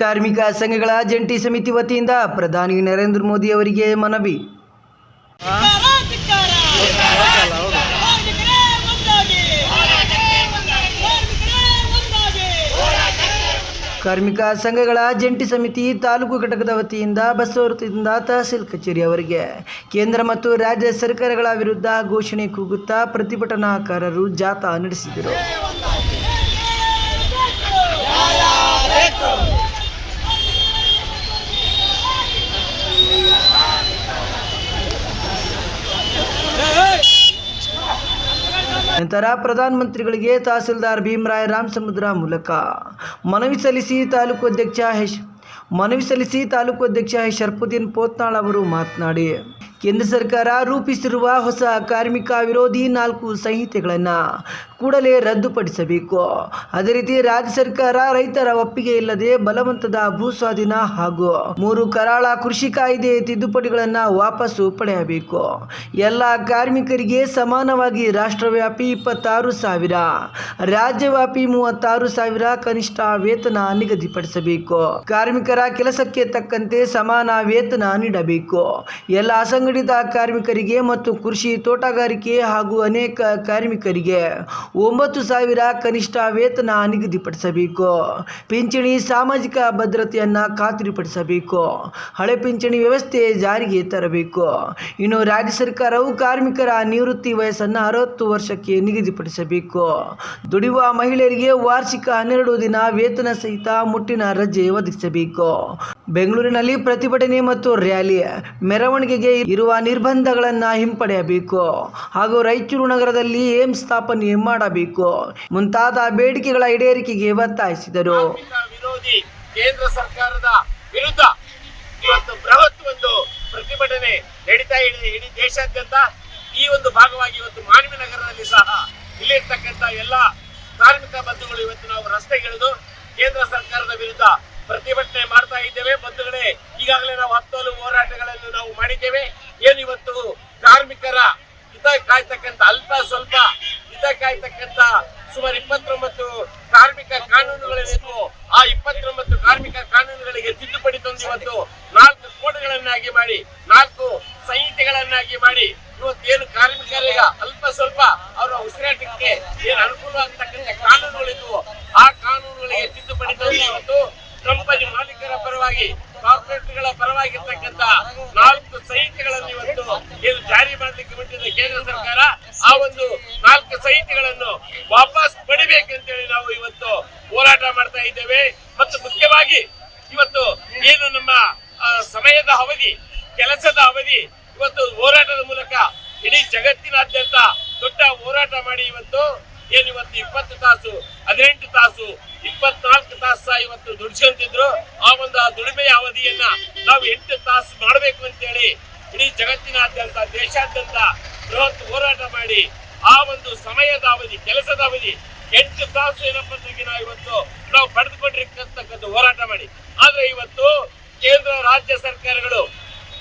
ಕಾರ್ಮಿಕ ಸಂಘಗಳ ಜಂಟಿ ಸಮಿತಿ ವತಿಯಿಂದ ಪ್ರಧಾನಿ ನರೇಂದ್ರ ಮೋದಿ ಅವರಿಗೆ ಮನವಿ. ಕಾರ್ಮಿಕ ಸಂಘಗಳ ಜಂಟಿ ಸಮಿತಿ ತಾಲೂಕು ಘಟಕದ ವತಿಯಿಂದ ಬಸ್ ತಹಸೀಲ್ ಕಚೇರಿ ಅವರಿಗೆ ಕೇಂದ್ರ ಮತ್ತು ರಾಜ್ಯ ಸರ್ಕಾರಗಳ ವಿರುದ್ಧ ಘೋಷಣೆ ಕೂಗುತ್ತಾ ಪ್ರತಿಭಟನಾಕಾರರು ಜಾಥಾ ನಡೆಸಿದರು ನಂತರ ಪ್ರಧಾನಮಂತ್ರಿಗಳಿಗೆ ತಹಸೀಲ್ದಾರ್ ಭೀಮರಾಯ ರಾಮ್ ಸಮುದ್ರ ಮೂಲಕ. ಮನವಿ ಸಲ್ಲಿಸಿ ತಾಲೂಕು ಅಧ್ಯಕ್ಷ ಹೆಶ್ ಮನವಿ ಸಲ್ಲಿಸಿ ತಾಲೂಕು ಅಧ್ಯಕ್ಷ ಶರ್ಫುದ್ದೀನ್ ಪೋತ್ನಾಳ್ ಅವರು ಮಾತನಾಡಿ. ಕೇಂದ್ರ ಸರ್ಕಾರ ರೂಪಿಸಿರುವ ಹೊಸ ಕಾರ್ಮಿಕ ವಿರೋಧಿ ನಾಲ್ಕು ಸಂಹಿತೆಗಳನ್ನು ಕೂಡಲೇ ರದ್ದುಪಡಿಸಬೇಕು. ಅದೇ ರೀತಿ ರಾಜ್ಯ ಸರ್ಕಾರ ರೈತರ ಒಪ್ಪಿಗೆ ಇಲ್ಲದೆ ಬಲವಂತದ ಭೂ ಸ್ವಾಧೀನ ಹಾಗೂ ಮೂರು ಕರಾಳ ಕೃಷಿ ಕಾಯ್ದೆ ತಿದ್ದುಪಡಿಗಳನ್ನು ವಾಪಸ್ಸು ಪಡೆಯಬೇಕು. ಎಲ್ಲ ಕಾರ್ಮಿಕರಿಗೆ ಸಮಾನವಾಗಿ ರಾಷ್ಟ್ರವ್ಯಾಪಿ ಇಪ್ಪತ್ತಾರು ಸಾವಿರ, ರಾಜ್ಯವ್ಯಾಪಿ ಮೂವತ್ತಾರು ಸಾವಿರ ಕನಿಷ್ಠ ವೇತನ ನಿಗದಿಪಡಿಸಬೇಕು. ಕಾರ್ಮಿಕರ ಕೆಲಸಕ್ಕೆ ತಕ್ಕಂತೆ ಸಮಾನ ವೇತನ ನೀಡಬೇಕು. ಎಲ್ಲ ಅಸಂಘಟಿತ ಕಾರ್ಮಿಕರಿಗೆ ಮತ್ತು ಕೃಷಿ ತೋಟಗಾರಿಕೆ ಹಾಗೂ ಅನೇಕ ಕಾರ್ಮಿಕರಿಗೆ ಒಂಬತ್ತು ಸಾವಿರ ಕನಿಷ್ಠ ವೇತನ ನಿಗದಿಪಡಿಸಬೇಕು. ಪಿಂಚಣಿ ಸಾಮಾಜಿಕ ಭದ್ರತೆಯನ್ನು ಖಾತ್ರಿಪಡಿಸಬೇಕು. ಹಳೆ ಪಿಂಚಣಿ ವ್ಯವಸ್ಥೆ ಜಾರಿಗೆ ತರಬೇಕು. ಇನ್ನು ರಾಜ್ಯ ಸರ್ಕಾರವು ಕಾರ್ಮಿಕರ ನಿವೃತ್ತಿ ವಯಸ್ಸನ್ನು ಅರವತ್ತು ವರ್ಷಕ್ಕೆ ನಿಗದಿಪಡಿಸಬೇಕು. ದುಡಿಯುವ ಮಹಿಳೆಯರಿಗೆ ವಾರ್ಷಿಕ ಹನ್ನೆರಡು ದಿನ ವೇತನ ಸಹಿತ ಮುಟ್ಟಿನ ರಜೆ ಒದಗಿಸಬೇಕು. ಬೆಂಗಳೂರಿನಲ್ಲಿ ಪ್ರತಿಭಟನೆ ಮತ್ತು ರ್ಯಾಲಿ. ಮೆರವಣಿಗೆಗೆ ಇರುವ ನಿರ್ಬಂಧಗಳನ್ನು ಹಿಂಪಡೆಯಬೇಕು. ಹಾಗೂ ರಾಯಚೂರು ನಗರದಲ್ಲಿ ಏಮ್ಸ್ ಸ್ಥಾಪನೆ ಮಾಡಬೇಕು. ಮುಂತಾದ ಬೇಡಿಕೆಗಳ ಈಡೇರಿಕೆಗೆ ಒತ್ತಾಯಿಸಿದರು. ವಿರೋಧಿ ಕೇಂದ್ರ ಸರ್ಕಾರದ ವಿರುದ್ಧ ಇವತ್ತು ಬೃಹತ್ ಒಂದು ಪ್ರತಿಭಟನೆ ನಡೀತಾ ಇದೆ. ಇಡೀ ದೇಶಾದ್ಯಂತ ಈ ಒಂದು ಭಾಗವಾಗಿ ಇವತ್ತು ಮಾನವಿ ನಗರದಲ್ಲಿ ಸಹ ಇಲ್ಲಿರ್ತಕ್ಕಂಥ ಎಲ್ಲ ಕಾರ್ಮಿಕ ಬಂಧುಗಳು ಇವತ್ತು ನಾವು ರಸ್ತೆಗಿಳಿದು ಕೇಂದ್ರ ಸರ್ಕಾರದ ವಿರುದ್ಧ ಪ್ರತಿಭಟನೆ ಮಾಡ್ತಾ ಇದ್ದೇವೆ. ಬಂಧುಗಳೇ, ಈಗಾಗಲೇ ನಾವು ಹತ್ತೋಲು ಹೋರಾಟಗಳನ್ನು ನಾವು ಮಾಡಿದ್ದೇವೆ. ಏನು ಇವತ್ತು ಕಾರ್ಮಿಕರ ಹಿತ ಕಾಯ್ತಕ್ಕಂಥ, ಅಲ್ಪ ಸ್ವಲ್ಪ ಹಿತ ಕಾಯ್ತಕ್ಕಂಥ ಸುಮಾರು ಇಪ್ಪತ್ತೊಂಬತ್ತು ಕಾರ್ಮಿಕ ಕಾನೂನುಗಳೇನು ಆ ಇಪ್ಪತ್ತೊಂಬತ್ತು ಕಾರ್ಮಿಕ ಕಾನೂನುಗಳಿಗೆ ತಿದ್ದುಪಡಿ ತಂದು ಇವತ್ತು ನಾಲ್ಕು ಕೋಡ್ಗಳನ್ನಾಗಿ ಮಾಡಿ, ನಾಲ್ಕು ಸಂಹಿತೆಗಳನ್ನಾಗಿ ಮಾಡಿ, ಇವತ್ತೇನು ಕಾರ್ಮಿಕರಿಗೆ ಅಲ್ಪ ಸ್ವಲ್ಪ ಅವರ ಉಸಿರಾಟಕ್ಕೆ ಏನು ಅನುಕೂಲ ಆಗ್ತಕ್ಕಂಥ ಕಾನೂನುಗಳಿದ್ವು, ಆ ಕಾನೂನುಗಳಿಗೆ ತಿದ್ದುಪಡಿ ತಂದು ಇವತ್ತು ಕಂಪನಿ ಮಾಲೀಕರ ಪರವಾಗಿ, ಕಾರ್ಪೊರೇಟ್ಗಳ ಪರವಾಗಿರ್ತಕ್ಕಂಥ ನಾಲ್ಕು ಸಂಹಿತೆಗಳನ್ನು ಇವತ್ತು ಏನು ಜಾರಿ ಮಾಡಲಿಕ್ಕೆ ಬಿಟ್ಟಿದೆ ಕೇಂದ್ರ ಸರ್ಕಾರ. ಆ ಒಂದು ನಾಲ್ಕು ಸಂಹಿತೆಗಳನ್ನು ವಾಪಸ್ ಪಡಿಬೇಕಂತೇಳಿ ನಾವು ಇವತ್ತು ಹೋರಾಟ ಮಾಡ್ತಾ ಇದ್ದೇವೆ. ಮತ್ತು ಮುಖ್ಯವಾಗಿ ಇವತ್ತು ಏನು ನಮ್ಮ ಸಮಯದ ಅವಧಿ, ಕೆಲಸದ ಅವಧಿ, ಇವತ್ತು ಹೋರಾಟದ ಮೂಲಕ ಇಡೀ ಜಗತ್ತಿನಾದ್ಯಂತ ದೊಡ್ಡ ಹೋರಾಟ ಮಾಡಿ ಇವತ್ತು ಏನು ಇವತ್ತು ಇಪ್ಪತ್ತು ತಾಸು, ಹದಿನೆಂಟು ತಾಸು, ಇಪ್ಪತ್ನಾಲ್ಕು ತಾಸು ಇವತ್ತು ದುಡಿಸ್ಕೊಂತಿದ್ರು. ಆ ಒಂದು ದುಡಿಮೆಯ ಅವಧಿಯನ್ನ ನಾವು ಎಂಟು ತಾಸು ಮಾಡಬೇಕು ಅಂತೇಳಿ ಇಡೀ ಜಗತ್ತಿನಾದ್ಯಂತ, ದೇಶಾದ್ಯಂತ ಬೃಹತ್ ಹೋರಾಟ ಮಾಡಿ ಆ ಒಂದು ಸಮಯದ ಅವಧಿ, ಕೆಲಸದ ಅವಧಿ ಎಂಟು ತಾಸು ಏನಪ್ಪ ಇವತ್ತು ನಾವು ಪಡೆದುಕೊಂಡಿರ್ತಕ್ಕಂಥ ಹೋರಾಟ ಮಾಡಿ. ಆದ್ರೆ ಇವತ್ತು ಕೇಂದ್ರ, ರಾಜ್ಯ ಸರ್ಕಾರಗಳು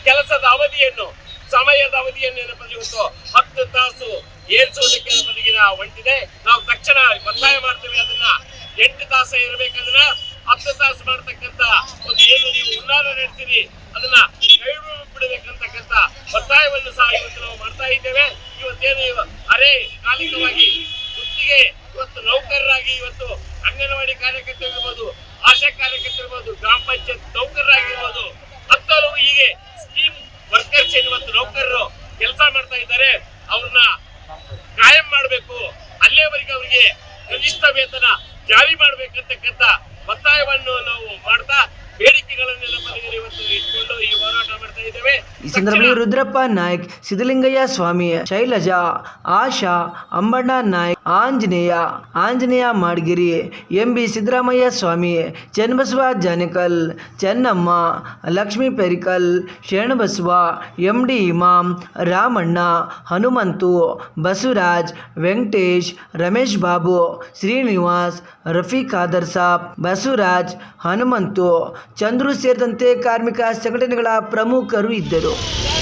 ಕೆಲಸದ ಅವಧಿಯನ್ನು ಸಮಯದ ಅವಧಿಯನ್ನು ನೆನಪಲ್ಲಿ ಅಂದ್ರೆ ಇವತ್ತು ಹತ್ತು ತಾಸು ಏರಿಸುವುದಕ್ಕೆ ಬದುಕಿನ ಒಂಟಿದೆ. ನಾವು ತಕ್ಷಣ ಒತ್ತಾಯ ಮಾಡ್ತೇವೆ ಅದನ್ನ. ಎಂಟು ತಾಸು ಇರಬೇಕಾದ್ರ ಹತ್ತು ತಾಸು ಮಾಡ್ತಕ್ಕಂತ ಒಂದು ಏನು ನೀವು ಉನ್ನಾದ ನಡೆಸ್ತೀರಿ ಅದನ್ನ ಕೈ ಬಿಡಬೇಕಂತಕ್ಕಂತ ಒತ್ತಾಯವನ್ನು ಸಹ ಇವತ್ತು ನಾವು ಮಾಡ್ತಾ ಇದ್ದೇವೆ. ಇವತ್ತೇನು ಇವ- ಅರೆ ಕಾಲಿಕವಾಗಿ ಗುತ್ತಿಗೆ, ಇವತ್ತು ನೌಕರರಾಗಿ ಇವತ್ತು ಅಂಗನವಾಡಿ ಕಾರ್ಯಕರ್ತರಿರ್ಬೋದು, ಆಶಾ ಕಾರ್ಯಕರ್ತರಿರ್ಬೋದು, ಗ್ರಾಮ ಪಂಚಾಯತ್ ನೌಕರರಾಗಿರ್ಬೋದು ಹತ್ತರು ಹೀಗೆ ಸ್ಕೀಮ್ ವರ್ಕರ್ಸ್ ಏನು ಇವತ್ತು ನೌಕರರು ಕೆಲಸ ಮಾಡ್ತಾ ಇದ್ದಾರೆ ಅವ್ರನ್ನ ಕಾಯಂ ಮಾಡಬೇಕು ಅಲ್ಲೇವರೆಗೆ ಅವರಿಗೆ ಕನಿಷ್ಠ ವೇತನ ಜಾರಿ ಮಾಡ್ಬೇಕಂತಕ್ಕಂಥ ಒತ್ತಾಯವನ್ನು ನಾವು ಮಾಡ್ತಾ ಬೇಡಿಕೆಗಳನ್ನೆಲ್ಲ ಬದಿಗೆ ಇವತ್ತು ಇಟ್ಕೊಂಡು ಈ ಹೋರಾಟ ಮಾಡ್ತಾ ಇದ್ದೇವೆ ಈ ಸಂದರ್ಭದಲ್ಲಿ Rudrappa Naik Siddalingayya Swamy, Shailaja, Asha, Ambanna Naik, Anjaneya Anjaneya Madgiri, M B Siddaramaiah Swamy, Channabasava Janakal, Chennamma, Lakshmi Perikal, Sharanabasava, M D Imam, Ramanna, Hanumanthu, Basavaraj, Venkatesh, Ramesh Babu, Srinivas, Rafiq Adar Sab, Basavaraj, Hanumanthu, Chandru ಸೇರಿದಂತೆ ಕಾರ್ಮಿಕ ಸಂಘಟನೆಗಳ ಪ್ರಮುಖರು ಇದ್ದರು. Yeah.